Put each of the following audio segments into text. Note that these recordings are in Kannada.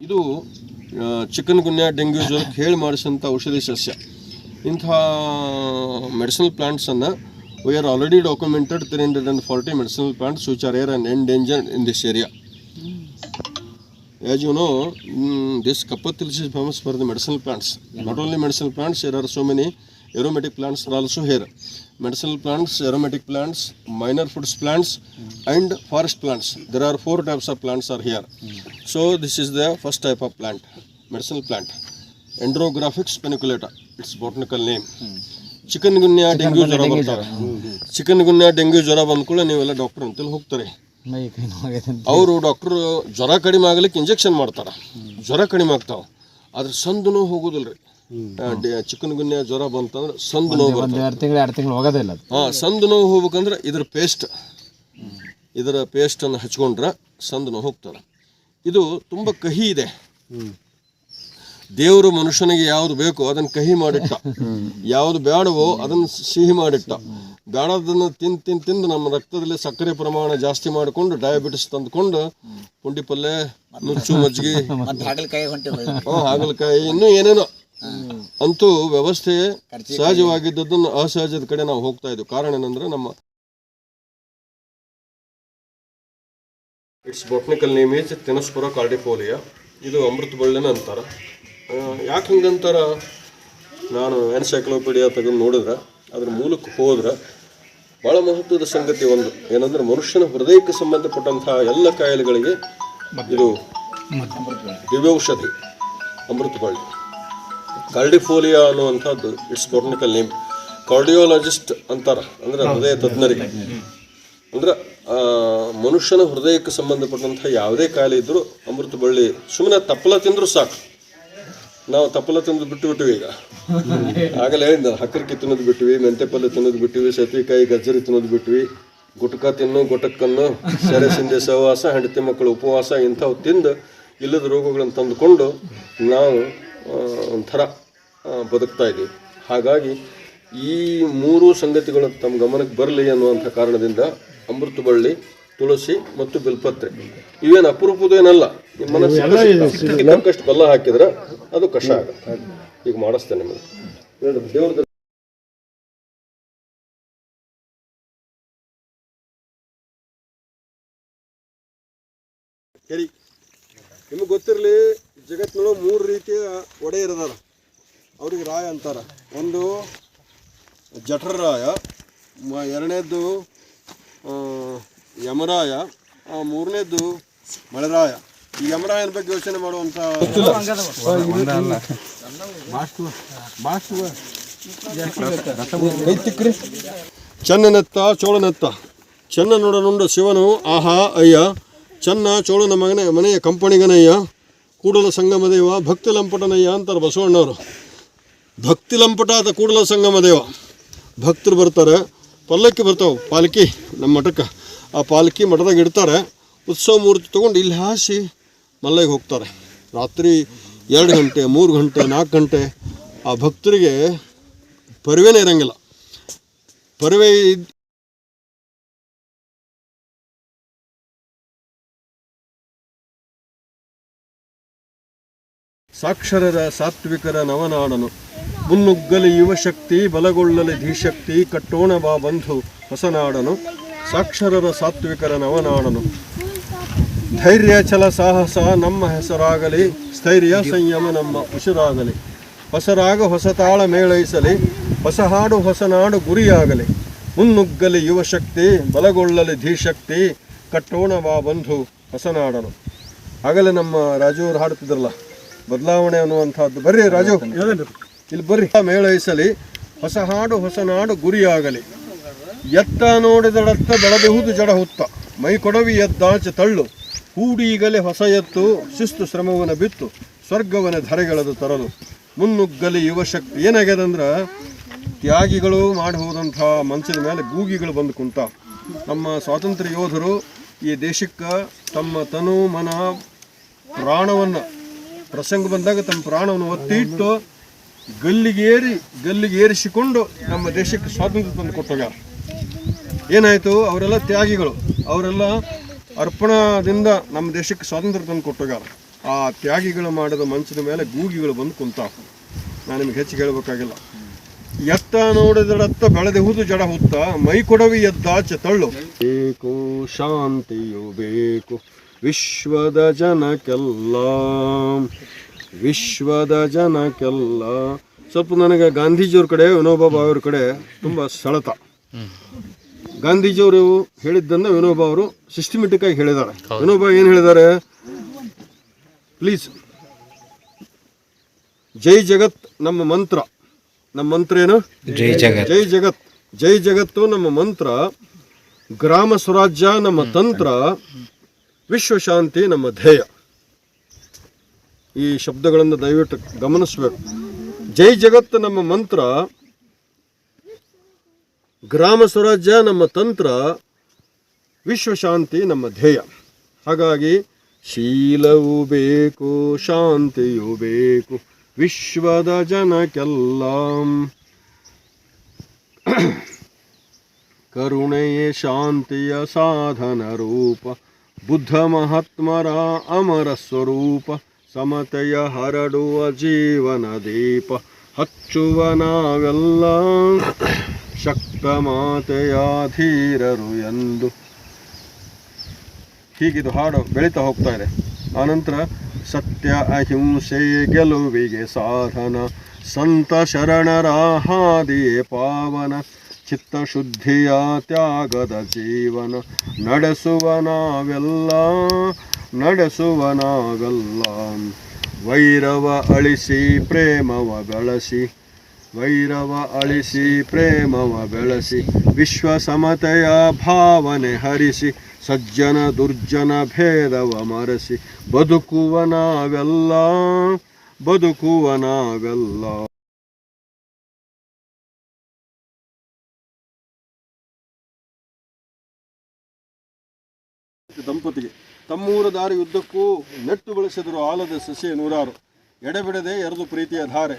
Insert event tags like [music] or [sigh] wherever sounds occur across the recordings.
ಇದು ಚಿಕನ್ ಗುನ್ಯಾ ಡೆಂಗ್ಯೂ ಜ್ವರಕ್ಕೆ ಹೇಳಿ ಮಾಡಿಸಿದಂಥ ಔಷಧಿ ಸಸ್ಯ ಇಂಥ medicinal ಪ್ಲಾಂಟ್ಸನ್ನು we are already documented three hundred and forty medicinal plants which are rare and danger in this area As you know this this Kapatil famous famous for the plants plants. Not only plants there are so many aromatic plants are also here. Medicinal plants, aromatic plants, minor foods plants, and forest plants. There are four types of plants are here. So this is the first type of plant, medicinal plant. Andrographix paniculata, its botanical name. Chikungunya dengue ಜ್ವರ ಬರ್ತಾರೆ ಚಿಕನ್ ಗುನ್ಯಾ ಡೆಂಗ್ಯೂ ಜ್ವರ ಬಂದ ಕೂಡ ನೀವೆಲ್ಲ ಡಾಕ್ಟರ್ ಅಂತೇಳಿ ಹೋಗ್ತಾರೆ ಅವರು ಡಾಕ್ಟ್ರು ಜ್ವರ ಕಡಿಮೆ ಆಗ್ಲಿಕ್ಕೆ ಇಂಜೆಕ್ಷನ್ ಮಾಡ್ತಾರೆ ಜ್ವರ ಕಡಿಮೆ ಆಗ್ತಾವೆ ಆದ್ರೆ ಸಂದನೂ ಹೋಗೋದಿಲ್ಲ ರೀ ಚಿಕನ್ ಗುನ್ಯ ಜ್ವರ ಬಂತಂದ್ರೆ ಸಂದ್ ನೋವು ಒಂದು ಬರ್ತದೆ. ಎರಡು ತಿಂಗಳು ಎರಡು ತಿಂಗಳು ಹೋಗೋದೇ ಇಲ್ಲ ಅದು. ಹಾಂ ಸಂದು ನೋವು ಹೋಗ್ಬೇಕಂದ್ರೆ ಇದ್ರ ಪೇಸ್ಟ್ ಇದರ ಪೇಸ್ಟನ್ನು ಹಚ್ಕೊಂಡ್ರೆ ಸಂದು ನೋವು ಹೋಗ್ತದೆ. ಇದು ತುಂಬ ಕಹಿ ಇದೆ. ದೇವರು ಮನುಷ್ಯನಿಗೆ ಯಾವ್ದು ಬೇಕೋ ಅದನ್ನ ಕಹಿ ಮಾಡಿಟ್ಟ. ಯಾವ್ದು ಬೇಡವೋ ಅದನ್ನ ಸಿಹಿ ಮಾಡಿಟ್ಟ. ಬೇಡದನ್ನ ತಿನ್ ತಿನ್ ತಿಂದು ನಮ್ಮ ರಕ್ತದಲ್ಲಿ ಸಕ್ಕರೆ ಪ್ರಮಾಣ ಜಾಸ್ತಿ ಮಾಡಿಕೊಂಡು ಡಯಾಬಿಟಿಸ್ ತಂದ್ಕೊಂಡು ಪುಂಡಿ ಪಲ್ಯ ನುಚ್ಚು ಮಜ್ಜಿಗೆ. ಹಾಗಲಕಾಯಿ ಇನ್ನೂ ಏನೇನೋ. ಅಂತೂ ವ್ಯವಸ್ಥೆ ಸಹಜವಾಗಿದ್ದದನ್ನು ಅಸಹಜದ ಕಡೆ ನಾವು ಹೋಗ್ತಾ ಇದ್ವು. ಕಾರಣ ಏನಂದ್ರೆ ನಮ್ಮ its botanical name is tinospora cordifolia ಇದು ಅಮೃತ ಬಳ್ಳಿನ ಅಂತಾರ. ಯಾಕೆ ಹಿಂಗಂತಾರ? ನಾನು ಎನ್ಸೈಕ್ಲೋಪೀಡಿಯಾ ತೆಗೆದು ನೋಡಿದ್ರೆ ಅದ್ರ ಮೂಲಕ್ಕೆ ಹೋದ್ರೆ ಬಹಳ ಮಹತ್ವದ ಸಂಗತಿ ಒಂದು. ಏನಂದ್ರೆ ಮನುಷ್ಯನ ಹೃದಯಕ್ಕೆ ಸಂಬಂಧಪಟ್ಟಂತಹ ಎಲ್ಲ ಕಾಯಿಲೆಗಳಿಗೆ ಇದು ದಿವ್ಯೌಷಧಿ ಅಮೃತ ಬಳ್ಳಿ. ಕಾರ್ಡಿಫೋಲಿಯಾ ಅನ್ನುವಂಥದ್ದು ಇಟ್ಸ್ ಟೆಕ್ನಿಕಲ್ ನೇಮ್ ಕಾರ್ಡಿಯೋಲಜಿಸ್ಟ್ ಅಂತಾರ, ಅಂದ್ರೆ ಹೃದಯ ತಜ್ಞರಿಗೆ. ಅಂದ್ರೆ ಮನುಷ್ಯನ ಹೃದಯಕ್ಕೆ ಸಂಬಂಧಪಟ್ಟಂತಹ ಯಾವುದೇ ಕಾಯಿಲೆ ಇದ್ರೂ ಅಮೃತ ಬಳ್ಳಿ ಸುಮ್ಮನೆ ತಪ್ಪಲ ತಿಂದ್ರು ಸಾಕು. ನಾವು ತಪ್ಪಲ ತಿಂದು ಬಿಟ್ಟು ಬಿಟ್ಟಿವಿ ಈಗ. ಆಗಲೇ ಹಕ್ಕರಿಕೆ ತಿನ್ನೋದು ಬಿಟ್ಟಿವಿ ಮೆಂತೆ ಪಲ್ಯ ತಿನ್ನೋದು ಬಿಟ್ಟಿವಿ ಸತ್ವಿಕಾಯಿ ಗಜ್ಜರಿ ತಿನ್ನೋದು ಬಿಟ್ಟಿವಿ ಗುಟ್ಕ ತಿನ್ನು, ಗೊಟಕ್ಕನ್ನು, ಸೆರೆ ಸಿಂಧೆ ಸಹವಾಸ, ಹೆಂಡತಿ ಮಕ್ಕಳು ಉಪವಾಸ ಇಂಥವು ತಿಂದು, ಇಲ್ಲದ ರೋಗಗಳನ್ನು ತಂದುಕೊಂಡು ನಾವು ಒಂಥರ ಬದುಕ್ತಾ ಇದ್ದೀವಿ ಹಾಗಾಗಿ ಈ ಮೂರು ಸಂಗತಿಗಳು ತಮ್ಮ ಗಮನಕ್ಕೆ ಬರಲಿ ಅನ್ನುವಂಥ ಕಾರಣದಿಂದ ಅಮೃತ ಬಳ್ಳಿ ತುಳಸಿ ಮತ್ತು ಬಿಲ್ಪತ್ರೆ. ಇವೇನು ಅಪರೂಪದೇನಲ್ಲ ನಿಮ್ಮ ಮನಸ್ಸಿಗೆ ಬಲ್ಲ ಹಾಕಿದ್ರೆ ಅದು ಕಷ್ಟ ಆಗುತ್ತೆ. ಈಗ ಮಾಡಿಸ್ತೇನೆ ನಿಮಗೆ. ದೇವ್ರದ್ದು ಕೆರಿ ನಿಮಗೆ ಗೊತ್ತಿರಲಿ ಜಗತ್ತಿನೊಳಗೆ ಮೂರು ರೀತಿಯ ಒಡೆಯರದಾರ ಅವ್ರಿಗೆ ರಾಯ ಅಂತಾರ. ಒಂದು ಜಠರರಾಯ ಮ- ಎರಡನೇದ್ದು ಯಮರಾಯ ಮೂರನೇದ್ದು ಮಳೆರಾಯ. ಈ ಯಮರಾಯನ ಬಗ್ಗೆ ಯೋಚನೆ ಮಾಡುವಂಥ ಚನ್ನನೆತ್ತ, ಚೋಳನೆತ್ತ. ಚೆನ್ನ ನೋಡನುಂಡ ಶಿವನು, ಆಹಾ, ಅಯ್ಯ. ಚನ್ನ, ಚೋಳನ ಮಗನೇ, ಮನೆಯ ಕಂಪಣಿಗನಯ್ಯ ಕೂಡಲ ಸಂಗಮ ದೇವ, ಭಕ್ತಿ ಲಂಪಟನಯ್ಯ ಅಂತಾರೆ ಬಸವಣ್ಣವರು. ಭಕ್ತಿ ಲಂಪಟಾದ ಕೂಡಲ ಸಂಗಮ ದೇವ. ಭಕ್ತರು ಬರ್ತಾರೆ, ಪಲ್ಲಕ್ಕಿ ಬರ್ತಾವೆ, ಪಾಲಕಿ, ನಮ್ಮ ಮಠಕ್ಕೆ. ಆ ಪಾಲಕಿ ಮಠದಾಗ ಇಡ್ತಾರೆ, ಉತ್ಸವ ಮೂರ್ತಿ ತೊಗೊಂಡು ಇಲ್ಲಿ ಹಾಸಿ ಮಲ್ಲಿಗೆ ಹೋಗ್ತಾರೆ. ರಾತ್ರಿ ಎರಡು ಗಂಟೆ, ಮೂರು ಗಂಟೆ, ನಾಲ್ಕು ಗಂಟೆ, ಆ ಭಕ್ತರಿಗೆ ಪರಿವೇನೇ ಇರೋಂಗಿಲ್ಲ. ಪರಿವೆ ಸಾಕ್ಷರರ ಸಾತ್ವಿಕರ ನವನಾಡನು. ಮುನ್ನುಗ್ಗಲಿ ಯುವಶಕ್ತಿ, ಬಲಗೊಳ್ಳಲಿ ಧೀಶಕ್ತಿ, ಕಟ್ಟೋಣ ಬಾ ಬಂಧು ಹೊಸನಾಡನು. ಸಾಕ್ಷರರ ಸಾತ್ವಿಕರ ನವನಾಡನು. ಧೈರ್ಯ, ಛಲ, ಸಾಹಸ ನಮ್ಮ ಹೆಸರಾಗಲಿ. ಸ್ಥೈರ್ಯ, ಸಂಯಮ ನಮ್ಮ ಉಸಿರಾಗಲಿ. ಹೊಸರಾಗ ಹೊಸತಾಳ ಮೇಳೈಸಲಿ. ಹೊಸ ಹಾಡು ಹೊಸನಾಡು ಗುರಿಯಾಗಲಿ. ಮುನ್ನುಗ್ಗಲಿ ಯುವಶಕ್ತಿ, ಬಲಗೊಳ್ಳಲಿ ಧೀಶಕ್ತಿ, ಕಟ್ಟೋಣ ಬಾ ಬಂಧು ಹೊಸನಾಡನು. ಆಗಲೇ ನಮ್ಮ ರಾಜೂರು ಅವ್ರು ಹಾಡ್ತಿದ್ರಲ್ಲ ಬದಲಾವಣೆ ಅನ್ನುವಂಥದ್ದು. ಬರ್ರಿ ರಾಜು. ಇಲ್ಲಿ ಬರ್ರಿ. ಮೇಳೈಸಲಿ ಹೊಸ ಹಾಡು, ಹೊಸ ನಾಡು ಗುರಿಯಾಗಲಿ. ಎತ್ತ ನೋಡಿದಡತ್ತ ಬೆಳಬಹುದು ಜಡ ಹುತ್ತ. ಮೈ ಕೊಡವಿ ಎದ್ದಾಚ ತಳ್ಳು. ಹೂಡೀಗಲೇ ಹೊಸ ಎತ್ತು, ಶಿಸ್ತು ಶ್ರಮವನ್ನು ಬಿತ್ತು. ಸ್ವರ್ಗವನ ಧರೆಗಳದು ತರಲು. ಮುನ್ನುಗ್ಗಲಿ ಯುವಶಕ್ತಿ ಏನಾಗ್ಯದಂದ್ರೆ, ತ್ಯಾಗಿಗಳು ಮಾಡಿ ಮನಸ್ಸಿನ ಮೇಲೆ ಗೂಗಿಗಳು ಬಂದು ಕುಂತ. ನಮ್ಮ ಸ್ವಾತಂತ್ರ್ಯ ಯೋಧರು ಈ ದೇಶಕ್ಕೆ ತಮ್ಮ ತನು ಮನ ಪ್ರಾಣವನ್ನು ಪ್ರಸಂಗ ಬಂದಾಗ ತಮ್ಮ ಪ್ರಾಣವನ್ನು ಒತ್ತಿ ಇಟ್ಟು ಗಲ್ಲಿಗೇರಿ ಗಲ್ಲಿಗೇರಿಸಿಕೊಂಡು ನಮ್ಮ ದೇಶಕ್ಕೆ ಸ್ವಾತಂತ್ರ್ಯ ತಂದು ಕೊಟ್ಟೋಗ್ಯಾರ ಏನಾಯಿತು? ಅವರೆಲ್ಲ ತ್ಯಾಗಿಗಳು. ಅವರೆಲ್ಲ ಅರ್ಪಣದಿಂದ ನಮ್ಮ ದೇಶಕ್ಕೆ ಸ್ವಾತಂತ್ರ್ಯ ತಂದು ಕೊಟ್ಟೋಗ್ಯಾರ ಆ ತ್ಯಾಗಿಗಳು ಮಾಡಿದ ಮಂಚದ ಮೇಲೆ ಗೂಗಿಗಳು ಬಂದು ಕುಂತಾವ ನಾನು ನಿಮ್ಗೆ ಹೆಚ್ಚಿಗೆ ಹೇಳಬೇಕಾಗಿಲ್ಲ. ಎತ್ತ ನೋಡಿದರತ್ತ ಬೆಳೆದಿಹುದು ಜಡ ಹುತ್ತ, ಮೈ ಕೊಡವಿ ಎದ್ದಾಚೆ ತಳ್ಳು. ಬೇಕು, ಶಾಂತಿಯು ಬೇಕು. ವಿಶ್ವದ ಜನಕ್ಕೆಲ್ಲ ವಿಶ್ವದ ಜನಕ್ಕೆಲ್ಲ ಸ್ವಲ್ಪ ನನಗೆ ಗಾಂಧೀಜಿಯವ್ರ ಕಡೆ ವಿನೋಬಾ ಅವ್ರ ಕಡೆ ತುಂಬ ಸೆಳೆತ. ಗಾಂಧೀಜಿಯವರು ಹೇಳಿದ್ದನ್ನ ವಿನೋಬಾ ಅವರು ಸಿಸ್ಟಮೆಟಿಕ್ ಆಗಿ ಹೇಳಿದ್ದಾರೆ ವಿನೋಬಾ ಏನು ಹೇಳಿದ್ದಾರೆ? ಪ್ಲೀಸ್. ಜೈ ಜಗತ್ ನಮ್ಮ ಮಂತ್ರ. ನಮ್ಮ ಮಂತ್ರ ಏನು? ಜೈ ಜಗತ್. ಜೈ ಜಗತ್. ಜೈ ಜಗತ್ತು ನಮ್ಮ ಮಂತ್ರ. ಗ್ರಾಮ ಸ್ವರಾಜ್ಯ ನಮ್ಮ ತಂತ್ರ. ವಿಶ್ವಶಾಂತಿ ನಮ್ಮ ಧ್ಯೇಯ. ಈ ಶಬ್ದಗಳನ್ನು ದಯವಿಟ್ಟು ಗಮನಿಸಬೇಕು. ಜೈ ಜಗತ್ತು ನಮ್ಮ ಮಂತ್ರ. ಗ್ರಾಮ ಸ್ವರಾಜ್ಯ ನಮ್ಮ ತಂತ್ರ. ವಿಶ್ವಶಾಂತಿ ನಮ್ಮ ಧ್ಯೇಯ. ಹಾಗಾಗಿ ಶೀಲವು ಬೇಕು, ಶಾಂತಿಯು ಬೇಕು, ವಿಶ್ವದ ಜನಕ್ಕೆಲ್ಲ. ಕರುಣೆಯೇ ಶಾಂತಿಯ ಸಾಧನ ರೂಪ. ಬುದ್ಧ ಮಹಾತ್ಮರ ಅಮರ ಸ್ವರೂಪ, ಸಮತೆಯ ಹರಡುವ ಜೀವನ ದೀಪ, ಹಚ್ಚುವ ನಾವೆಲ್ಲ ಶಕ್ತ ಮಾತೆಯ ಧೀರರು ಎಂದು. ಹೀಗಿದು ಹಾಡು ಬೆಳೀತಾ ಹೋಗ್ತಾ ಇದೆ. ಆನಂತರ ಸತ್ಯ, ಅಹಿಂಸೆ, ಗೆಲುವಿಗೆ ಸಾಧನ, ಸಂತ ಶರಣರ ಹಾದಿಯೇ ಪಾವನ. ಚಿತ್ತಶುದ್ಧಿಯ ತ್ಯಾಗದ ಜೀವನ ನಡೆಸುವ ನಾವೆಲ್ಲ ನಡೆಸುವ ನಾವೆಲ್ಲ. ವೈರವ ಅಳಿಸಿ, ಪ್ರೇಮವ ಬೆಳೆಸಿ, ವೈರವ ಅಳಿಸಿ, ಪ್ರೇಮವ ಬೆಳೆಸಿ ವಿಶ್ವ ಸಮತೆಯ ಭಾವನೆ ಹರಿಸಿ, ಸಜ್ಜನ ದುರ್ಜನ ಭೇದವ ಮರೆಸಿ, ಬದುಕುವ ನಾವೆಲ್ಲ ಬದುಕುವ ನಾವೆಲ್ಲ. ದಂಪತಿಗೆ. ತಮ್ಮೂರ ದಾರಿ ಯುದ್ಧಕ್ಕೂ ನೆಟ್ಟು ಬೆಳೆಸಿದರು ಆಲದ ಸಸಿ ನೂರಾರು. ಎಡೆಬಿಡದೆ ಎರಡು ಪ್ರೀತಿಯ ಧಾರೆ.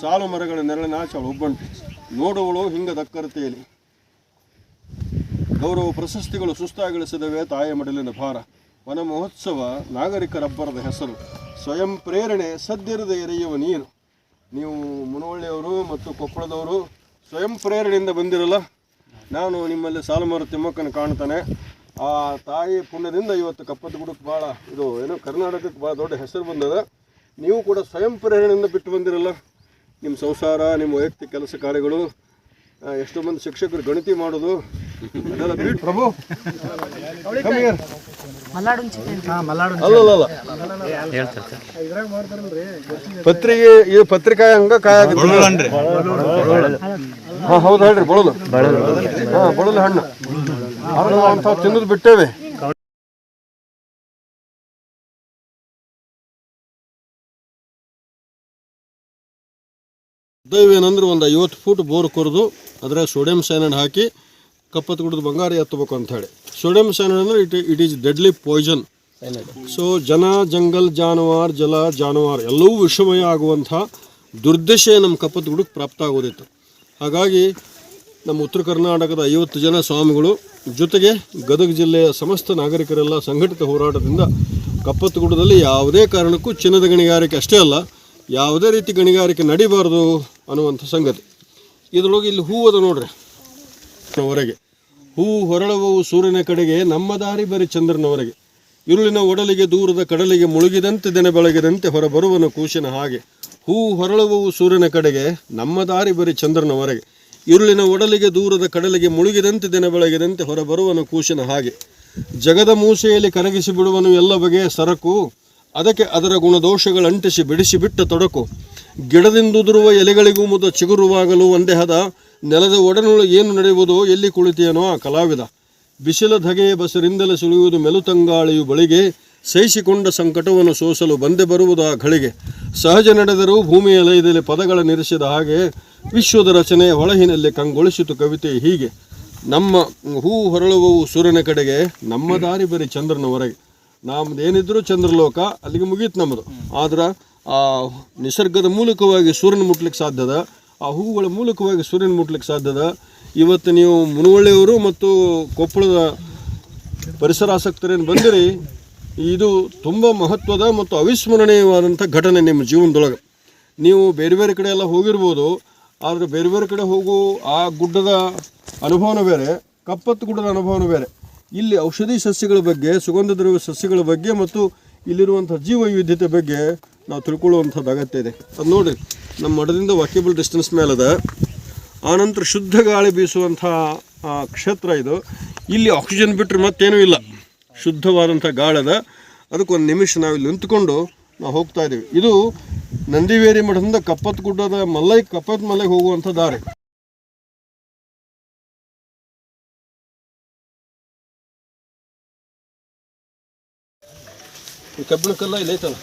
ಸಾಲು ಮರಗಳ ನೆರಳಿನಾಚಳು ಒಬ್ಬಂಟು. ನೋಡುವಳು ಹಿಂಗ ದಕ್ಕರತೆಯಲ್ಲಿ. ಗೌರವ ಪ್ರಶಸ್ತಿಗಳು ಸುಸ್ತಾಗಿಳಿಸಿದವೆ ತಾಯ ಮಡಲಿನ ಭಾರ. ವನ ಮಹೋತ್ಸವ ನಾಗರಿಕರಬ್ಬರದ ಹೆಸರು. ಸ್ವಯಂ ಪ್ರೇರಣೆ ಸದ್ದಿರದೆ ಎರೆಯುವ ನೀರು ನೀವು ಮುನವಳ್ಳಿಯವರು ಮತ್ತು ಕೊಪ್ಪಳದವರು ಸ್ವಯಂ ಪ್ರೇರಣೆಯಿಂದ ಬಂದಿರಲ್ಲ. ನಾನು ನಿಮ್ಮಲ್ಲಿ ಸಾಲುಮರ ತಿಮ್ಮಕ್ಕನ ಕಾಣ್ತಾನೆ. ಆ ತಾಯಿ ಪುಣ್ಯದಿಂದ ಇವತ್ತು ಕಪ್ಪತ್ತು ಗುಡಕ್ಕೆ ಭಾಳ ಇದು ಏನು ಕರ್ನಾಟಕಕ್ಕೆ ಭಾಳ ದೊಡ್ಡ ಹೆಸರು ಬಂದದ. ನೀವು ಕೂಡ ಸ್ವಯಂ ಪ್ರೇರಣೆಯಿಂದ ಬಿಟ್ಟು ಬಂದಿರಲ್ಲ. ನಿಮ್ಮ ಸಂಸಾರ ನಿಮ್ಮ ವೈಯಕ್ತಿಕ ಕೆಲಸ ಕಾರ್ಯಗಳು ಎಷ್ಟೋ ಮಂದಿ ಶಿಕ್ಷಕರು ಗಣಿತಿ ಮಾಡೋದು. ಅದೆಲ್ಲ ಬಿಟ್ಟು ಪ್ರಭು. ಅಲ್ಲಲ್ಲ ಅಲ್ಲ ಪತ್ರಿಕೆ ಈ ಪತ್ರಿಕಾ ಹಂಗ ಕಾಯ ಹಾ ಹೌದು ಹೇಳ್ರಿ ಬಳಲು. ಹಾ ಬಳಲು ಹಣ್ಣು. ಅವ್ರು ಅಂಥವು ತಿನ್ನೋದು ಬಿಟ್ಟೇವೆ. ಒಂದು ಐವತ್ತು ಫೂಟ್ ಬೋರ್ ಕೊರೆದು ಅದರ ಸೋಡಿಯಂ ಸೈನೈಡ್ ಹಾಕಿ ಕಪ್ಪತ್ತು ಗುಡದ ಬಂಗಾರ ಎತ್ತಬೇಕು ಅಂತ ಹೇಳಿ. ಸೋಡಿಯಂ ಸೈನೈಡ್ ಅಂದ್ರೆ it it is deadly poison. So ಜನ, ಜಂಗಲ್, ಜಾನುವಾರ್, ಜಲ, ಜಾನುವಾರು ಎಲ್ಲವೂ ವಿಷಮಯ ಆಗುವಂತಹ ದುರ್ದಶೆ ನಮ್ಮ ಕಪ್ಪತ್ತು ಗುಡಕ್ಕೆ ಪ್ರಾಪ್ತ ಆಗೋದಿತ್ತು. ಹಾಗಾಗಿ ನಮ್ಮ ಉತ್ತರ ಕರ್ನಾಟಕದ ಐವತ್ತು ಜನ ಸ್ವಾಮಿಗಳು, ಜೊತೆಗೆ ಗದಗ ಜಿಲ್ಲೆಯ ಸಮಸ್ತ ನಾಗರಿಕರೆಲ್ಲ ಸಂಘಟಿತ ಹೋರಾಟದಿಂದ ಕಪ್ಪತ್ತಗುಡ್ಡದಲ್ಲಿ ಯಾವುದೇ ಕಾರಣಕ್ಕೂ ಚಿನ್ನದ ಗಣಿಗಾರಿಕೆ ಅಷ್ಟೇ ಅಲ್ಲ, ಯಾವುದೇ ರೀತಿ ಗಣಿಗಾರಿಕೆ ನಡಿಬಾರ್ದು ಅನ್ನುವಂಥ ಸಂಗತಿ. ಇದರೊಳಗೆ ಇಲ್ಲಿ ಹೂ ಅದ ನೋಡ್ರಿ ಹೊರಗೆ ಹೂವು ಹೊರಳುವವು ಸೂರ್ಯನ ಕಡೆಗೆ, ನಮ್ಮ ದಾರಿ ಬರಿ ಚಂದ್ರನವರೆಗೆ. ಇರುಳಿನ ಒಡಲಿಗೆ ದೂರದ ಕಡಲಿಗೆ ಮುಳುಗಿದಂತೆ ದಿನ ಬೆಳಗಿದಂತೆ ಹೊರಬರುವನು ಕೂಶಿನ ಹಾಗೆ. ಹೂವು ಹೊರಳುವವು ಸೂರ್ಯನ ಕಡೆಗೆ, ನಮ್ಮ ದಾರಿ ಬರಿ ಚಂದ್ರನವರೆಗೆ. ಇರುಳಿನ ಒಡಲಿಗೆ ದೂರದ ಕಡಲಿಗೆ ಮುಳುಗಿದಂತೆ ದಿನ ಬೆಳಗಿದಂತೆ ಹೊರಬರುವನು ಕೂಶನ ಹಾಗೆ. ಜಗದ ಮೂಸೆಯಲ್ಲಿ ಕರಗಿಸಿ ಬಿಡುವನು ಎಲ್ಲ ಬಗೆಯ ಸರಕು, ಅದಕ್ಕೆ ಅದರ ಗುಣದೋಷಗಳು ಅಂಟಿಸಿ ಬಿಡಿಸಿ ಬಿಟ್ಟ ತೊಡಕು. ಗಿಡದಿಂದುದುರುವ ಎಲೆಗಳಿಗೂ ಮುದ ಚಿಗುರುವಾಗಲು ಒಂದೇ ಹದ, ನೆಲದ ಒಡನುಳು ಏನು ನಡೆಯುವುದೋ ಎಲ್ಲಿ ಕುಳಿತಿಯನೋ ಆ ಕಲಾವಿದ. ಬಿಸಿಲ ಧಗೆಯ ಬಸರಿಂದಲೇ ಸುಳಿಯುವುದು ಮೆಲುತಂಗಾಳಿಯು ಬಳಿಗೆ ಸಹಿಸಿಕೊಂಡ ಸಂಕಟವನ್ನು ಸೋಸಲು ಬಂದೆ ಬರುವುದು ಆ ಘಳಿಗೆ. ಸಹಜ ನಡೆದರೂ ಭೂಮಿಯ ಲಯದಲ್ಲಿ ಪದಗಳ ನಿರಿಸಿದ ಹಾಗೆ ವಿಶ್ವದ ರಚನೆ ಹೊಳಹಿನಲ್ಲಿ ಕಂಗೊಳಿಸಿತು ಕವಿತೆ ಹೀಗೆ. ನಮ್ಮ ಹೂ ಹೊರಳುವವು ಸೂರ್ಯನ ಕಡೆಗೆ, ನಮ್ಮ ದಾರಿ ಬರಿ ಚಂದ್ರನವರೆಗೆ ನಮ್ದು ಏನಿದ್ರು ಚಂದ್ರಲೋಕ, ಅಲ್ಲಿಗೆ ಮುಗೀತು ನಮ್ಮದು. ಆದ್ರೆ ಆ ನಿಸರ್ಗದ ಮೂಲಕವಾಗಿ ಸೂರ್ಯನ ಮುಟ್ಲಿಕ್ಕೆ ಸಾಧ್ಯದ, ಆ ಹೂಗಳ ಮೂಲಕವಾಗಿ ಸೂರ್ಯನ ಮುಟ್ಲಿಕ್ಕೆ ಸಾಧ್ಯದ, ಇವತ್ತು ನೀವು ಮುನವಳ್ಳಿಯವರು ಮತ್ತು ಕೊಪ್ಪಳದ ಪರಿಸರ ಆಸಕ್ತರೇನು ಬಂದಿರಿ ಇದು ತುಂಬ ಮಹತ್ವದ ಮತ್ತು ಅವಿಸ್ಮರಣೀಯವಾದಂಥ ಘಟನೆ ನಿಮ್ಮ ಜೀವನದೊಳಗೆ. ನೀವು ಬೇರೆ ಬೇರೆ ಕಡೆ ಎಲ್ಲ ಹೋಗಿರ್ಬೋದು, ಆದರೆ ಬೇರೆ ಬೇರೆ ಕಡೆ ಹೋಗು ಆ ಗುಡ್ಡದ ಅನುಭವನೂ ಬೇರೆ, ಕಪ್ಪತ್ತು ಗುಡ್ಡದ ಅನುಭವನೂ ಬೇರೆ. ಇಲ್ಲಿ ಔಷಧಿ ಸಸ್ಯಗಳ ಬಗ್ಗೆ, ಸುಗಂಧ ದ್ರವ್ಯ ಸಸ್ಯಗಳ ಬಗ್ಗೆ ಮತ್ತು ಇಲ್ಲಿರುವಂಥ ಜೀವ ವೈವಿಧ್ಯತೆ ಬಗ್ಗೆ ನಾವು ತಿಳ್ಕೊಳ್ಳುವಂಥದ್ದು ಅಗತ್ಯ ಇದೆ. ಅದು ನೋಡಿ ನಮ್ಮ ಮಠದಿಂದ ವಾಕ್ಯಬಲ್ ಡಿಸ್ಟೆನ್ಸ್ ಮೇಲದ ಆನಂತರ ಶುದ್ಧ ಗಾಳಿ ಬೀಸುವಂಥ ಕ್ಷೇತ್ರ ಇದು. ಇಲ್ಲಿ ಆಕ್ಸಿಜನ್ ಬಿಟ್ಟರೆ ಮತ್ತೇನೂ ಇಲ್ಲ. ಶುದ್ಧವಾದಂಥ ಗಾಳದ. ಅದಕ್ಕೊಂದು ನಿಮಿಷ ನಾವು ಇಲ್ಲಿ ನಿಂತ್ಕೊಂಡು ನಾವು ಹೋಗ್ತಾ ಇದ್ದೀವಿ. ಇದು ನಂದಿವೇರಿ ಮಠದಿಂದ ಕಪ್ಪತ್ ಗುಡ್ಡದ ಮಲ್ಲೈ ಕಪ್ಪತ್ ಮಲೆಗೆ ಹೋಗುವಂಥ ದಾರಿ. ಈ ಕಬ್ಬಿಣ ಕಲ್ಲ ಇಲ್ಲಿ ಐತಲ್ಲ?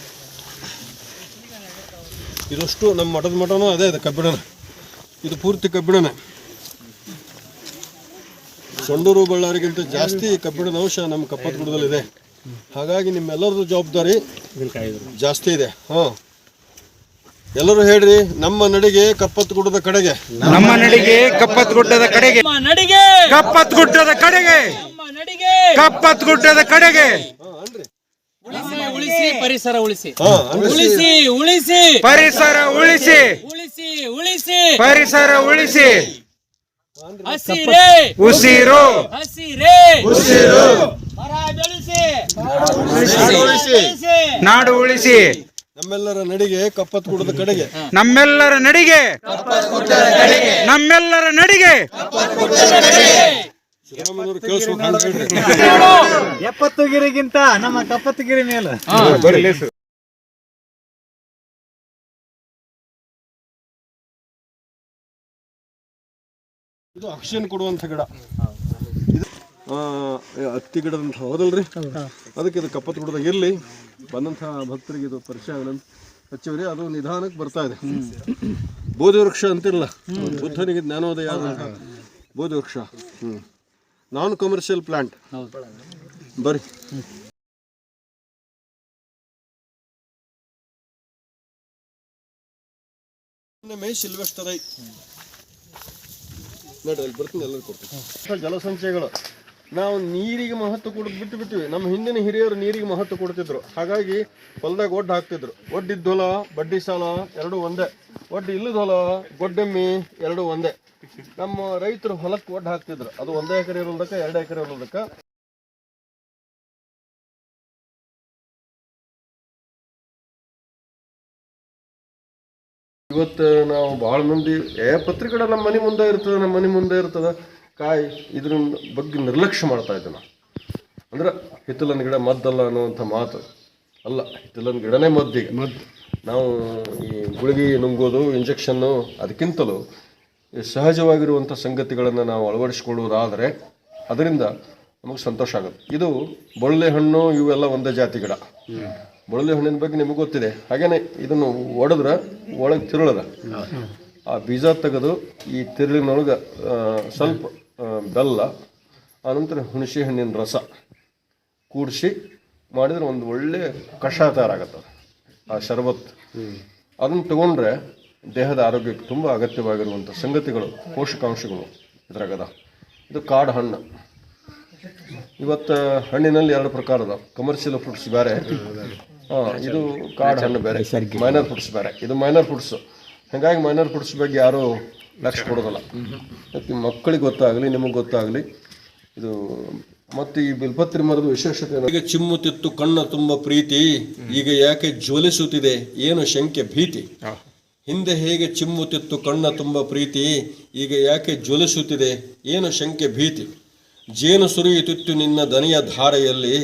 ಇದಷ್ಟು ನಮ್ಮ ಮಠದ ಮಠನೂ ಅದೇ ಇದೆ ಕಬ್ಬಿಣನ. ಇದು ಪೂರ್ತಿ ಕಬ್ಬಿಣನೇ. ಸೊಂಡೂರು ಬಳ್ಳಾರಿಗಿಂತ ಜಾಸ್ತಿ ಕಬ್ಬಿಣದ ಅಂಶ ನಮ್ಮ ಕಪ್ಪತ್ ಗುಡ್ಡದಲ್ಲಿದೆ ಹಾಗಾಗಿ ನಿಮ್ಮೆಲ್ಲರದು ಜವಾಬ್ದಾರಿ ಜಾಸ್ತಿ ಇದೆ. ಹಾಂ. ಎಲ್ಲರೂ ಹೇಳ್ರಿ ನಮ್ಮ ನಡಿಗೆ ಕಪ್ಪತ್ ಗುಡ್ಡದ ಕಡೆಗೆ. ನಮ್ಮ ನಡಿಗೆ ಕಪ್ಪತ್ ಗುಡ್ಡದ ಕಡೆಗೆ. ನಮ್ಮ ನಡಿಗೆ. ಕಪ್ಪತ್ ಗುಡ್ಡದ ಕಡೆಗೆ. ನಮ್ಮ ನಡಿಗೆ. ಕಪ್ಪತ್ ಗುಡ್ಡದ ಕಡೆಗೆ ಉಳಿಸಿ ಉಳಿಸಿ ಪರಿಸರ ಉಳಿಸಿ. ಹಾಂ ಉಳಿಸಿ ಉಳಿಸಿ. ಪರಿಸರ ಉಳಿಸಿ. ಉಳಿಸಿ ಉಳಿಸಿ. ಪರಿಸರ ಉಳಿಸಿ. ಹಸಿರೇ. ಉಸಿರು. ಹಸಿರೇ. ಮರ ಬೆಳೆಸಿ. ಬೆಳೆಸಿ. ನಾಡು ಉಳಿಸಿ. ನಮ್ಮೆಲ್ಲರ ನಡಿಗೆ ಕಪ್ಪತ್ ಕುಡದ ಕಡೆಗೆ. ನಮ್ಮೆಲ್ಲರ ನಡಿಗೆ. ನಮ್ಮೆಲ್ಲರ ನಡಿಗೆ. ಎಪ್ಪತ್ತು ಗಿರಿಗಿಂತ ನಮ್ಮ ಕಪ್ಪತ್ತು ಗಿರಿ ಮೇಲೆ. ಇದು ಆಕ್ಸಿಜನ್ ಕೊಡುವಂಥ ಗಿಡ. ಇದು ಹತ್ತಿ ಗಿಡದಂತ ಹೌದಲ್ರಿ? ಅದಕ್ಕೆ ಇದು ಕಪ್ಪತ್ ಗುಡ್ಡದಾಗ ಇರ್ಲಿ ಬಂದಂಥ ಭಕ್ತರಿಗೆ ಇದು ಪರಿಚಯ ಆಗಲಿ. ಅಂತ ಹಚ್ಚಿವ್ರಿ ಅದು ನಿಧಾನಕ್ಕೆ ಬರ್ತಾ ಇದೆ. ಬೋಧಿ ವೃಕ್ಷ ಅಂತಿರಲ್ಲ ಬುದ್ಧನಿಗೆ ಜ್ಞಾನೋದಯ ಆದಂತ ಬೋಧಿ ವೃಕ್ಷ. ಹ್ಞೂ ನಾನ್ ಕಮರ್ಷಿಯಲ್ ಪ್ಲಾಂಟ್ ಬರ್ರಿ. ಮೇ ಸಿಲ್ವೆಸ್ಟರ್ ಐ. ನೋಡ್ರಿ ಅಲ್ಲಿ ಬರ್ತೀನಿ, ಎಲ್ಲರೂ ಕೊಡ್ತೀನಿ. ಜಲಸಂಚಯಗಳು. ನಾವು ನೀರಿಗೆ ಮಹತ್ವ ಕೊಡೋದು ಬಿಟ್ಟು ಬಿಟ್ಟಿವಿ. ನಮ್ಮ ಹಿಂದಿನ ಹಿರಿಯರು ನೀರಿಗೆ ಮಹತ್ವ ಕೊಡ್ತಿದ್ರು. ಹಾಗಾಗಿ ಹೊಲದಾಗ ಒಡ್ಡು ಹಾಕ್ತಿದ್ರು. ಒಡ್ಡಿದ್ದ ಹೊಲ ಬಡ್ಡಿ ಸಾಲ, ಎರಡು ಒಂದೇ. ಒಡ್ಡು ಇಲ್ಲದ ಹೊಲ ಗೊಡ್ಡೆಮ್ಮಿ, ಎರಡು ಒಂದೇ. ನಮ್ಮ ರೈತರು ಹೊಲಕ್ಕೆ ಒಡ್ಡ ಹಾಕ್ತಿದ್ರು. ಅದು ಒಂದೇ ಎಕರೆ ಇರೋದಕ್ಕೆ ಎರಡು ಎಕರೆ ಇರೋದಕ್ಕೆ ಇವತ್ತು ನಾವು ಭಾಳ ಮಂದಿ ಏ ಪತ್ರಿಕೆಗಳ ನಮ್ಮ ಮನೆ ಮುಂದೆ ಇರ್ತದೆ ನಮ್ಮ ಮನೆ ಮುಂದೆ ಇರ್ತದೆ. ಕಾಯಿ ಇದ್ರ ಬಗ್ಗೆ ನಿರ್ಲಕ್ಷ್ಯ ಮಾಡ್ತಾ ಇದ್ದೆ ನಾವು ಅಂದ್ರೆ ಹಿತ್ತಲನ ಗಿಡ ಮದ್ದಲ್ಲ ಅನ್ನುವಂಥ ಮಾತು. ಅಲ್ಲ ಹಿತ್ತಲನ ಗಿಡನೇ ಮದ್ದಿಗೆ ಮದ್ದು. ನಾವು ಈ ಗುಳಿಗೆ ನುಂಗೋದು ಇಂಜೆಕ್ಷನ್ನು ಅದಕ್ಕಿಂತಲೂ ಸಹಜವಾಗಿರುವಂಥ ಸಂಗತಿಗಳನ್ನು ನಾವು ಅಳವಡಿಸಿಕೊಳ್ಳುವುದಾದರೆ ಅದರಿಂದ ನಮಗೆ ಸಂತೋಷ ಆಗುತ್ತೆ. ಇದು ಬೊಳ್ಳೆ ಹಣ್ಣು ಇವೆಲ್ಲ ಒಂದೇ ಜಾತಿ ಗಿಡ. ಬೊಳ್ಳೆ ಹಣ್ಣಿನ ಬಗ್ಗೆ ನಿಮಗೆ ಗೊತ್ತಿದೆ. ಹಾಗೇನೆ ಇದನ್ನು ಒಡೆದ್ರೆ, ಒಳಗೆ ತಿರುಳದ ಆ ಬೀಜ ತೆಗೆದು ಈ ತಿರುಳಿನೊಳಗೆ ಸ್ವಲ್ಪ ಬೆಲ್ಲ ಆನಂತರ ಹುಣಸೆ ಹಣ್ಣಿನ ರಸ ಕೂಡಿಸಿ ಮಾಡಿದ್ರೆ ಒಂದು ಒಳ್ಳೆ ಕಷಾಯ ತಯಾರಾಗತ್ತೆ ಆ ಶರಬತ್. ಅದನ್ನು ತಗೊಂಡ್ರೆ ದೇಹದ ಆರೋಗ್ಯಕ್ಕೆ ತುಂಬ ಅಗತ್ಯವಾಗಿರುವಂಥ ಸಂಗತಿಗಳು, ಪೋಷಕಾಂಶಗಳು ಇದ್ರಾಗದ. ಇದು ಕಾಡು ಹಣ್ಣು. ಇವತ್ತು ಹಣ್ಣಿನಲ್ಲಿ ಎರಡು ಪ್ರಕಾರದ ಕಮರ್ಷಿಯಲ್ ಫ್ರೂಟ್ಸ್ ಬೇರೆ. ಇದು ಕಾಡು ಹಣ್ಣು ಬೇರೆ. ಮೈನರ್ ಫುಡ್ಸ್ ಬೇರೆ. ಇದು ಮೈನರ್ ಫುಡ್ಸ್ ಹಾಗಾಗಿ ಮೈನರ್ ಫುಡ್ಸ್ ಬಗ್ಗೆ ಯಾರೂ ಲಕ್ಷ ಕೊಡೋದಲ್ಲ. ಮತ್ತು ಮಕ್ಕಳಿಗೆ ಗೊತ್ತಾಗಲಿ ನಿಮಗೆ ಗೊತ್ತಾಗಲಿ ಇದು ಮತ್ತು ಈ ಬಿಲ್ಪತ್ರಿ ಮರದ ವಿಶೇಷತೆ? ಈಗ ಚಿಮ್ಮುತ್ತಿತ್ತು ಕಣ್ಣ ತುಂಬ ಪ್ರೀತಿ ಈಗ ಯಾಕೆ ಜ್ವಲಿಸುತ್ತಿದೆ ಏನು ಶಂಕೆ ಭೀತಿ? ಹಿಂದೆ ಹೇಗೆ ಚಿಮ್ಮುತ್ತಿತ್ತು ಕಣ್ಣ ತುಂಬ ಪ್ರೀತಿ ಈಗ ಯಾಕೆ ಜ್ವಲಿಸುತ್ತಿದೆ ಏನು ಶಂಕೆ ಭೀತಿ? ಜೇನು ಸುರಿಯುತ್ತಿತ್ತು ನಿನ್ನ ದನಿಯ ಧಾರೆಯಲ್ಲಿ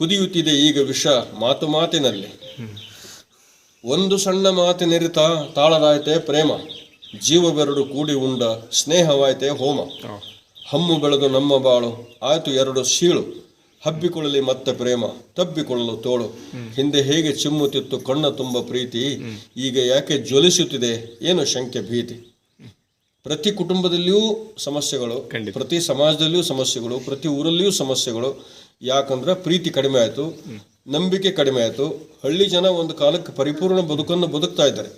ಕುದಿಯುತ್ತಿದೆ ಈಗ ವಿಷ ಮಾತು ಮಾತಿನಲ್ಲಿ. ಒಂದು ಸಣ್ಣ ಮಾತಿನಿರಿತ ತಾಳದಾಯ್ತೆ ಪ್ರೇಮ ಜೀವವೆರಡು ಕೂಡಿ ಉಂಡ ಸ್ನೇಹವಾಯ್ತೆ ಹೋಮ. ಹಮ್ಮು ಬೆಳೆದು ನಮ್ಮ ಬಾಳು ಆಯ್ತು ಎರಡು ಸೀಳು. ಹಬ್ಬಿಕೊಳ್ಳಲಿ ಮತ್ತೆ ಪ್ರೇಮ ತಬ್ಬಿಕೊಳ್ಳಲು ತೋಳು. ಹಿಂದೆ ಹೇಗೆ ಚಿಮ್ಮುತ್ತಿತ್ತು ಕಣ್ಣ ತುಂಬ ಪ್ರೀತಿ ಈಗ ಯಾಕೆ ಜ್ವಲಿಸುತ್ತಿದೆ ಏನು ಶಂಕೆ ಭೀತಿ. ಪ್ರತಿ ಕುಟುಂಬದಲ್ಲಿಯೂ ಸಮಸ್ಯೆಗಳು ಪ್ರತಿ ಸಮಾಜದಲ್ಲಿಯೂ ಸಮಸ್ಯೆಗಳು ಪ್ರತಿ ಊರಲ್ಲಿಯೂ ಸಮಸ್ಯೆಗಳು ಯಾಕಂದ್ರೆ ಪ್ರೀತಿ ಕಡಿಮೆ ಆಯ್ತು ನಂಬಿಕೆ ಕಡಿಮೆ ಆಯ್ತು. ಹಳ್ಳಿ ಜನ ಒಂದು ಕಾಲಕ್ಕೆ ಪರಿಪೂರ್ಣ ಬದುಕನ್ನು ಬದುಕ್ತಾ ಇದ್ದಾರೆ.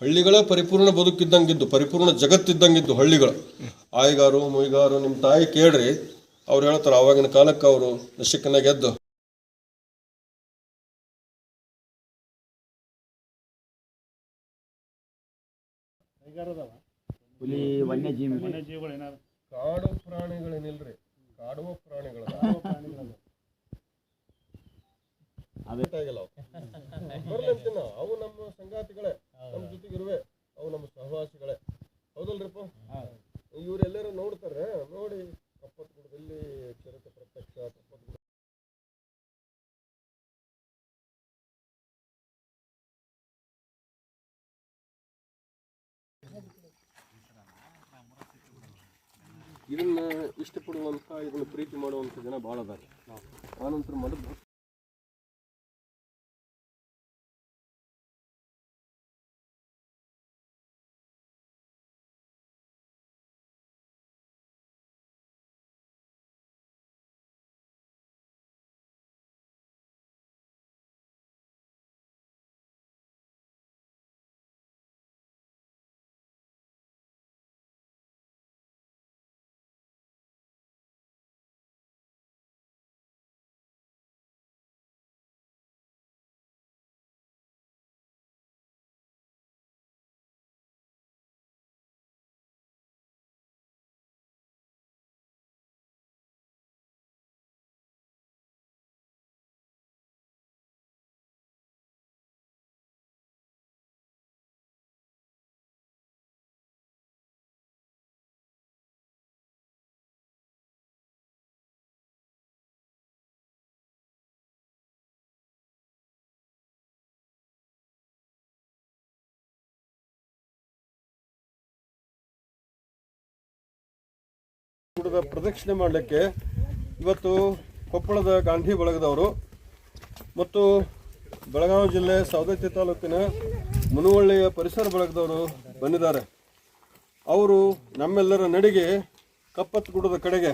ಹಳ್ಳಿಗಳ ಪರಿಪೂರ್ಣ ಬದುಕಿದ್ದಂಗಿದ್ದು ಪರಿಪೂರ್ಣ ಜಗತ್ತಿದ್ದಂಗಿದ್ದು ಹಳ್ಳಿಗಳು. ಆಯ್ಗಾರು ಮುಯ್ಗಾರು ನಿಮ್ಮ ತಾಯಿ ಕೇಳ್ರಿ ಅವ್ರು ಹೇಳ್ತಾರೆ ಆವಾಗಿನ ಕಾಲಕ್ಕೆ ಅವರು ನಶಕ್ಕನ ಗೆದ್ದು ಹುಲಿ ವನ್ಯಜೀವಿ ಕಾಡು ಪ್ರಾಣಿಗಳೇನಿಲ್ರಿ. ಕಾಡುವ ಪ್ರಾಣಿಗಳು. ಅದಾಗಿಲ್ಲ ಬರ್ಲಂತಿನ ಅವು ನಮ್ಮ ಸಂಗಾತಿಗಳೇ. ನಮ್ಮ ಜೊತೆಗಿರುವೆ. ಅವು ನಮ್ಮ ಸಹವಾಸಿಗಳೇ. ಹೌದಲ್ರಿಪ್ಪ? ಇವರೆಲ್ಲರೂ ನೋಡ್ತಾರೆ. ನೋಡಿ ಕಪ್ಪತ್ಗುಡದಲ್ಲಿ ಚಿರತೆ ಪ್ರತ್ಯಕ್ಷ ಕಪ್ಪತ್ ಗುಡ ಇದನ್ನ ಇಷ್ಟಪಡುವಂಥ ಇದನ್ನ ಪ್ರೀತಿ ಮಾಡುವಂಥ ಜನ ಭಾಳ ಅದಾರೆ ಆನಂತರ ಮರದ ಗುಡದ ಪ್ರದಕ್ಷಿಣೆ ಮಾಡಲಿಕ್ಕೆ ಇವತ್ತು ಕೊಪ್ಪಳದ ಗಾಂಧಿ ಬಳಗದವರು ಮತ್ತು ಬೆಳಗಾವಿ ಜಿಲ್ಲೆ ಸವದತ್ತಿ ತಾಲೂಕಿನ ಮುನುವಳ್ಳಿಯ ಪರಿಸರ ಬಳಗದವರು ಬಂದಿದ್ದಾರೆ. ಅವರು ನಮ್ಮೆಲ್ಲರ ನಡಿಗೆ ಕಪ್ಪತ್ ಗುಡದ ಕಡೆಗೆ.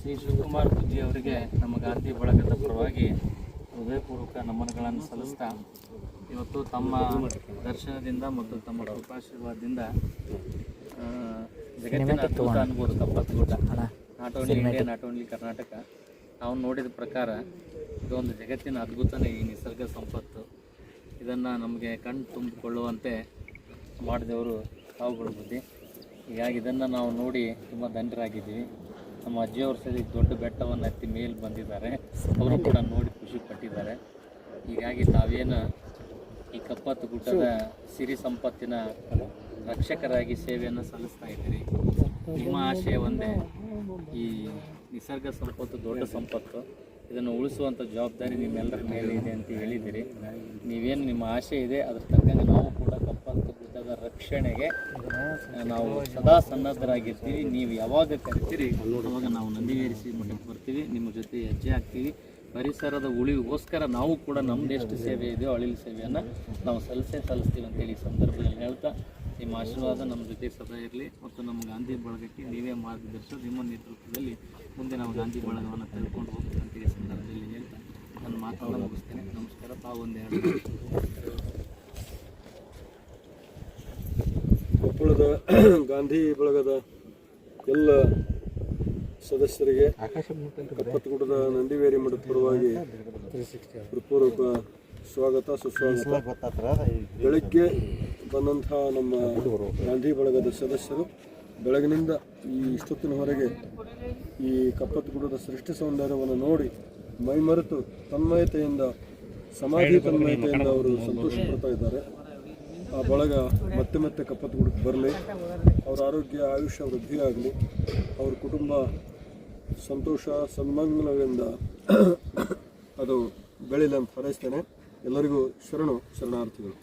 ಶ್ರೀ ಶಿವಕುಮಾರ್ ಪೂಜಿ ಅವರಿಗೆ ನಮ್ಮ ಗಾಂಧಿ ಬಳಗದ ಪರವಾಗಿ ಹೃದಯಪೂರ್ವಕ ನಮನಗಳನ್ನು ಸಲ್ಲಿಸ್ತಾ ಇವತ್ತು ತಮ್ಮ ದರ್ಶನದಿಂದ ಮತ್ತು ತಮ್ಮ ಕೃಪಾಶೀರ್ವಾದದಿಂದ ಜಗತ್ತಿನ ಅದ್ಭುತ ಅನ್ಬೋದು Kappatagudda not only India not only Karnataka ನಾವು ನೋಡಿದ ಪ್ರಕಾರ ಇದೊಂದು ಜಗತ್ತಿನ ಅದ್ಭುತನೇ ಈ ನಿಸರ್ಗ ಸಂಪತ್ತು. ಇದನ್ನು ನಮಗೆ ಕಣ್ಣು ತುಂಬಿಕೊಳ್ಳುವಂತೆ ಮಾಡಿದವರು ತಾವುಗಳು ಬುದ್ಧಿ. ಹೀಗಾಗಿ ಇದನ್ನು ನಾವು ನೋಡಿ ತುಂಬ ದಂಡರಾಗಿದ್ದೀವಿ ನಮ್ಮ ಅಜ್ಜಿಯವ್ರ ಸರಿ ದೊಡ್ಡ ಬೆಟ್ಟವನ್ನು ಹತ್ತಿ ಮೇಲೆ ಬಂದಿದ್ದಾರೆ. ಅವರು ಕೂಡ ನೋಡಿ ಖುಷಿ ಪಟ್ಟಿದ್ದಾರೆ. ಹೀಗಾಗಿ ತಾವೇನು ಈ ಕಪ್ಪತ್ತು ಗುಡ್ಡದ ಸಿರಿ ಸಂಪತ್ತಿನ ರಕ್ಷಕರಾಗಿ ಸೇವೆಯನ್ನು ಸಲ್ಲಿಸ್ತಾ ಇದ್ದೀರಿ. ನಿಮ್ಮ ಆಶಯ ಒಂದೇ, ಈ ನಿಸರ್ಗ ಸಂಪತ್ತು, ದೊಡ್ಡ ಸಂಪತ್ತು, ಇದನ್ನು ಉಳಿಸುವಂಥ ಜವಾಬ್ದಾರಿ ನಿಮ್ಮೆಲ್ಲರ ಮೇಲೆ ಇದೆ ಅಂತ ಹೇಳಿದ್ದೀರಿ. ನೀವೇನು ನಿಮ್ಮ ಆಶೆ ಇದೆ, ಅದ್ರ ತಕ್ಕಂಗೆ ನಾವು ಕೂಡ ರಕ್ಷಣೆಗೆ ನಾವು ಸದಾ ಸನ್ನದ್ಧರಾಗಿರ್ತೀವಿ. ನೀವು ಯಾವಾಗ ಕರಿತೀರಿ? ಅವಾಗ ನಾವು ನಂದಿವೇರಿಸಿ ಮಠಕ್ಕೆ ಬರ್ತೀವಿ. ನಿಮ್ಮ ಜೊತೆ ಹೆಜ್ಜೆ ಹಾಕ್ತೀವಿ. ಪರಿಸರದ ಉಳಿವಿಗೋಸ್ಕರ ನಾವು ಕೂಡ ನಮ್ದು ಎಷ್ಟು ಸೇವೆ ಇದೆಯೋ ಅಳಿಲು ಸೇವೆಯನ್ನು ನಾವು ಸಲ್ಲಿಸೇ ಸಲ್ಲಿಸ್ತೀವಿ ಅಂತೇಳಿ ಹೇಳಿ ಸಂದರ್ಭದಲ್ಲಿ ಹೇಳ್ತಾ, ನಿಮ್ಮ ಆಶೀರ್ವಾದ ನಮ್ಮ ಜೊತೆ ಸದಾ ಇರಲಿ. ಮತ್ತು ನಮ್ಮ ಗಾಂಧಿ ಬಳಗಕ್ಕೆ ನೀವೇ ಮಾರ್ಗದರ್ಶನ ನಿಮ್ಮ ನೇತೃತ್ವದಲ್ಲಿ ಮುಂದೆ ನಾವು ಗಾಂಧಿ ಬಳಗವನ್ನು ತೆಗೆದುಕೊಂಡು ಹೋಗ್ತೀವಿ ಅಂತ ಈ ಸಂದರ್ಭದಲ್ಲಿ ಹೇಳ್ತಾ, ನನ್ನ ಮಾತನ್ನು ಮುಗಿಸ್ತೇನೆ. ನಮಸ್ಕಾರ. ತಾವು ಕೊಪ್ಪಳದ [clears throat] ಗಾಂಧಿ ಬಳಗದ ಎಲ್ಲ ಸದಸ್ಯರಿಗೆ ಕಪ್ಪತ್ತಗುಡದ ನಂದಿವೇರಿ ಮಠದ ಪರವಾಗಿ ಹೃತ್ಪೂರ್ವಕ ಸ್ವಾಗತ, ಸುಸ್ವಾಗತ. ಬೆಳಗ್ಗೆ ಬಂದಂತಹ ನಮ್ಮ ಗಾಂಧಿ ಬಳಗದ ಸದಸ್ಯರು ಬೆಳಗಿನಿಂದ ಈ ಇಷ್ಟೊತ್ತಿನವರೆಗೆ ಈ ಕಪ್ಪತ್ತಗುಡದ ಸೃಷ್ಟಿ ಸೌಂದರ್ಯವನ್ನು ನೋಡಿ ಮೈಮರೆತು ತನ್ಮಯತೆಯಿಂದ, ಸಮಾಧಿ ತನ್ಮಯತೆಯಿಂದ ಅವರು ಸಂತೋಷ ಪಡ್ತಾ ಇದ್ದಾರೆ. ಆ ಬಳಗ ಮತ್ತೆ ಮತ್ತೆ ಕಪ್ಪತ್ತು ಗುಡಕ್ಕೆ ಬರಲಿ, ಅವರ ಆರೋಗ್ಯ ಆಯುಷ್ಯ ವೃದ್ಧಿಯಾಗಲಿ ಅವ್ರ ಕುಟುಂಬ ಸಂತೋಷ, ಸನ್ಮಂಗಲದಿಂದ ಅದು ಬೆಳೀಲಿ ಅಂತ ಎಲ್ಲರಿಗೂ ಶರಣು, ಶರಣಾರ್ಥಿಗಳು.